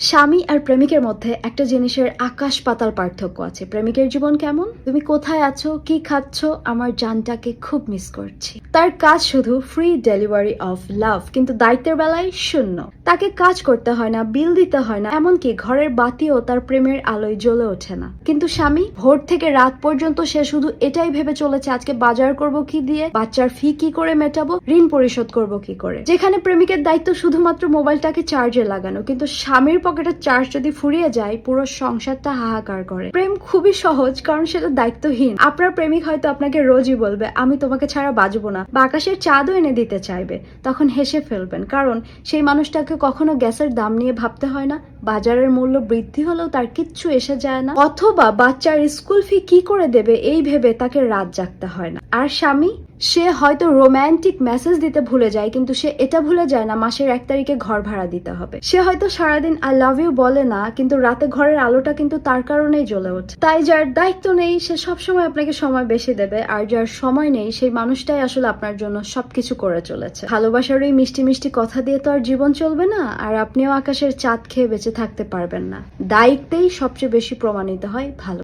স্বামী আর প্রেমিকের মধ্যে একটা জিনিসের আকাশ পাতাল পার্থক্য আছে। প্রেমিকের জীবন কেমন? তুমি কোথায় আছো? কি খাচ্ছ? আমার জানটাকে খুব মিস করছি। তার কাজ শুধু ফ্রি ডেলিভারি অফ লাভ কিন্তু দায়িত্বের বেলায় শূন্য। তাকে কাজ করতে হয় না বিল দিতে হয় না, এমনকি ঘরের বাতিও তার প্রেমের আলোয় জ্বলে ওঠে না। কিন্তু স্বামী, ভোর থেকে রাত পর্যন্ত সে শুধু এটাই ভেবে চলেছে, আজকে বাজার করব কি দিয়ে, বাচ্চার ফি কি করে মেটাবো, ঋণ পরিশোধ করব কি করে। যেখানে প্রেমিকের দায়িত্ব শুধুমাত্র মোবাইলটাকে চার্জে লাগানো, কিন্তু স্বামীর পকেটের চার্জ যদি ফুরিয়ে যায়, পুরো সংসারটা হাহাকার করে। প্রেম খুবই সহজ, কারণ সেটা দায়িত্বহীন। আপনার প্রেমিক হয়তো আপনাকে রোজই বলবে, আমি তোমাকে ছাড়া বাজবো না। বা আকাশের চাঁদও এনে দিতে চাইবে, তখন হেসে ফেলবেন। কারণ সেই মানুষটাকে কখনো গ্যাসের দাম নিয়ে ভাবতে হয় না। বাজারের মূল্য বৃদ্ধি হলেও তার কিচ্ছু এসে যায় না। অথবা বাচ্চার স্কুল ফি কি করে দেবে এই ভেবে তাকে রাত জাগতে হয় না। আর স্বামী, সে হয়তো রোম্যান্টিক মেসেজ দিতে ভুলে যায়, কিন্তু সে এটা ভুলে যায় না, মাসের এক তারিখে ঘর ভাড়া দিতে হবে। সে হয়তো সারাদিন আই লাভ ইউ বলে না, কিন্তু রাতে ঘরের আলোটা কিন্তু তার কারণেই জ্বলে ওঠে। তাই যার দায়িত্ব নেই, সে সবসময় আপনাকে সময় বেশি দেবে, আর যার সময় নেই, সেই মানুষটাই আসলে আপনার জন্য সবকিছু করে চলেছে। ভালোবাসার ওই মিষ্টি মিষ্টি কথা দিয়ে তো আর জীবন চলবে না, আর আপনিও আকাশের চাঁদ খেয়ে বেঁচে থাকতে পারবেন না। দায়িত্বেই সবচেয়ে বেশি প্রমাণিত হয় ভালো।